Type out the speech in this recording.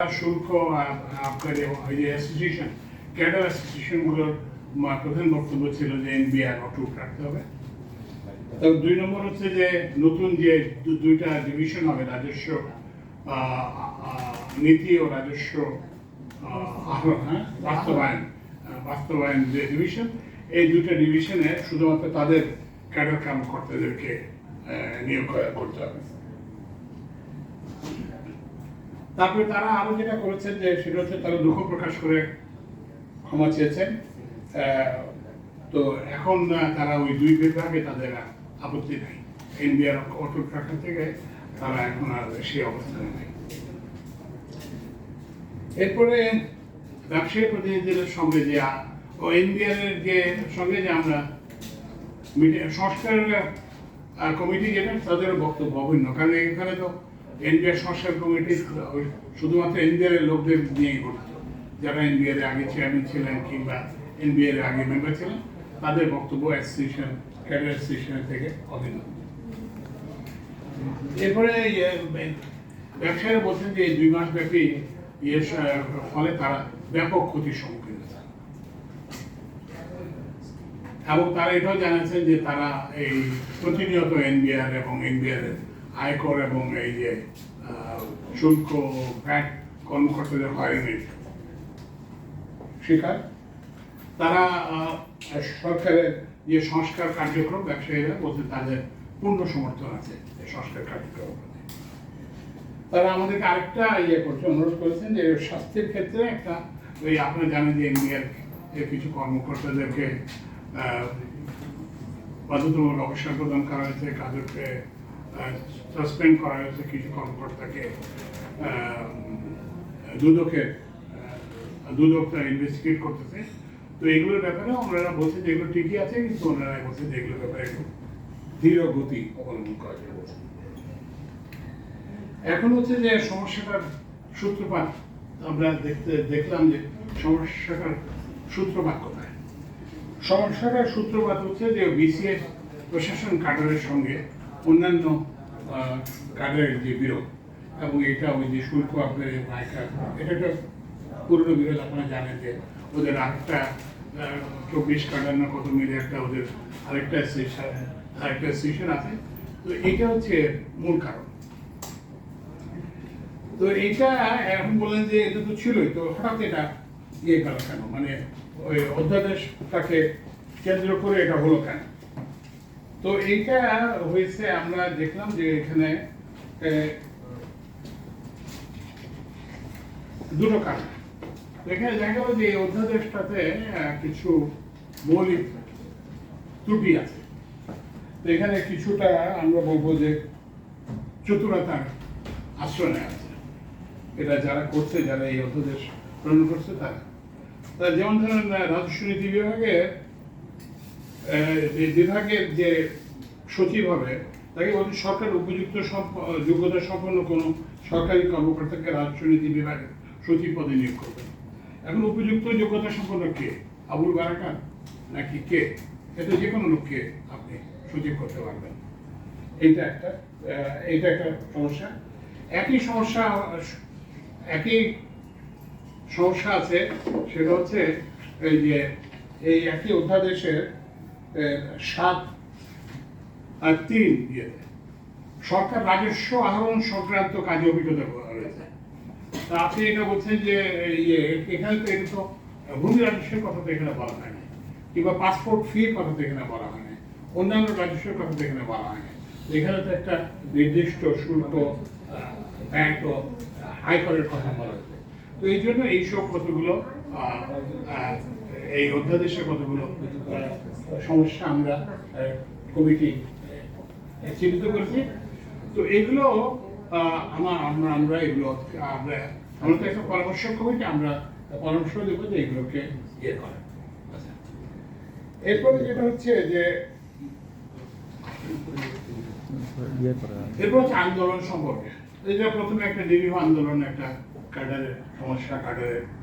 শুল্ক আপনার association cadre অ্যাসোসিয়েশনগুলোর প্রধান বক্তব্য ছিল যে এনবিআর অটুট রাখতে হবে। তো দুই নম্বর হচ্ছে যে নতুন যে দুইটা ডিভিশন হবে রাজস্ব নীতি ও রাজস্ব হ্যাঁ বাস্তবায়ন বাস্তবায়ন যে ডিভিশন এই দুটো ডিভিশনে শুধুমাত্র তাদের ক্যাডার কর্মকর্তাদেরকে আ, নিয়োগ করা- করতে হবে। তারপরে তারা আরও যেটা করেছেন যে সেটা হচ্ছে তারা দুঃখ প্রকাশ করে ক্ষমা চেয়েছেন। তো এখন তারা ওই দুই বিভাগে তাদের আপত্তি নাই। এনবিআর অটুট রাখা থেকে তারা এখন আর সেই অবস্থানে নেই। এরপরে ব্যবসায়ী প্রতিনিধিদের সঙ্গে যে ও এনবিআর যে সঙ্গে যে আমরা সংস্কার কমিটি যেটা তাদের বক্তব্য অভিন্ন কারণ এখানে তো এনবিআর সংস্কার কমিটি শুধুমাত্র এনবিআর এর লোকদের নিয়েই গঠিত। যারা এনবিআর আগে চেয়ারম্যান ছিলেন কিংবা এনবিআর আগে মেম্বার ছিলেন, তাদের বক্তব্য অ্যাসোসিয়েশন ক্যাডার অ্যাসোসিয়েশন থেকে অভিন্ন এরপরে ব্যবসায়ীরা বলছেন যে দুই মাস ব্যাপী ইয়ের ফলে তারা ব্যাপক ক্ষতির সম্মুখীন হয়েছে এবং তারা এটাও জানাচ্ছেন যে তারা এই প্রতিনিয়ত এনবিআর এবং এনবিআর এর আয়কর এবং এই যে শুল্ক ভ্যাট কর্মকর্তাদের হয়রানির শিকার। তারা সরকারের যে সংস্কার কার্যক্রম, ব্যবসায়ীরা বলতে তাদের পূর্ণ সমর্থন আছে এই সংস্কার কার্যক্রম তারা আমাদেরকে আরেকটা ইয়ে করছে, অনুরোধ করেছেন যে স্বাস্থ্যের ক্ষেত্রে একটা, ওই আপনারা জানেন যে এনবিআর এর কিছু কর্মকর্তাদেরকে বাধ্যতামূলক অবসর প্রদান করা হয়েছে কাদেরকে সাসপেন্ড করা হয়েছে কিছু কর্মকর্তাকে দুদকটা ইনভেস্টিগেট করতেছে। তো এগুলোর ব্যাপারে ওনারা বলছে যে এগুলো ঠিকই আছে, কিন্তু ওনারা বলছে যে এগুলোর ব্যাপারে একটু ধীর গতি অবলম্বন করা এখন হচ্ছে যে সমস্যাটার সূত্রপাত, আমরা দেখতে, দেখলাম যে সমস্যাটার সূত্রপাত কোথায়? সমস্যাটার সূত্রপাত হচ্ছে যে বিসিএস প্রশাসন কাডারের সঙ্গে অন্যান্য কাডারের যে বিরোধ, এবং এটা ওই যে শুল্ক আপনার নায়িকা এটা একটা পুরনো বিরোধ, আপনারা জানেন যে ওদের আরেকটা চব্বিশ কাডার না কত মিলে একটা ওদের আরেকটা আরেকটা সেশন আছে। তো এটা হচ্ছে মূল কারণ। তো এটা এখন বললেন যে এটা তো ছিলই, তো হঠাৎ এটা ইয়ে গেল কেন? মানে ওই অধ্যাদেশটাকে কেন্দ্র করে এটা হলো কেন? তো এইটা হয়েছে, আমরা দেখলাম যে এখানে দুটো কারণ। এখানে দেখা গেল যে অধ্যাদেশটাতে কিছু মৌলিক ত্রুটি আছে। এখানে কিছুটা আমরা বলব যে চতুরতার আশ্রয় আছে। এটা যারা করছে, যারা এই অধ্যাদেশ প্রণয়ন করছে, তারা। যেমন ধরেন, রাজস্ব নীতি বিভাগের বিভাগের যে সচিব হবে, তাকে বলছে সরকার উপযুক্ত যোগ্যতা সম্পন্ন কোনো সরকারি কর্মকর্তাকে রাজনীতি নীতি বিভাগের সচিব পদে নিয়োগ করবে। এখন উপযুক্ত যোগ্যতা সম্পন্ন কে? আবুল বারাকাত নাকি কে? এটা যে কোনো লোককে আপনি সচিব করতে পারবেন। এইটা একটা এইটা একটা সমস্যা। একই সমস্যা একই সমস্যা আছে, সেটা হচ্ছে এই যে, এই একই অধ্যাদেশের সাত আর তিন ইয়েতে সরকার রাজস্ব আহরণ সংক্রান্ত কাজে অভিজ্ঞতা রয়েছে। তা আপনি এটা বলছেন যে ইয়ে এখানে তো এটা তো ভূমি রাজস্বের কথা তো এখানে বলা হয়নি, কিংবা পাসপোর্ট ফির কথা তো এখানে বলা হয়নি, অন্যান্য রাজস্বের কথা তো এখানে বলা হয়নি। এখানে তো একটা নির্দিষ্ট শুল্ক ব্যাংক আয়করের কথা বলা হয়েছে। তো এই জন্য এইসব কতগুলো এই অধ্যাদেশের কতগুলো সমস্যা আমরা কমিটি চিহ্নিত করেছি। তো এগুলো আমার আমরা আমরা এগুলো, আমরা আমরা তো একটা পরামর্শ কমিটি, আমরা পরামর্শ দেবো যে এগুলোকে ইয়ে করা। আচ্ছা। এরপরে যেটা হচ্ছে যে, এরপর হচ্ছে আন্দোলন সম্পর্কে। যে প্রথমে একটা নিরীহ আন্দোলন, একটা কাডারের সমস্যা কাডারের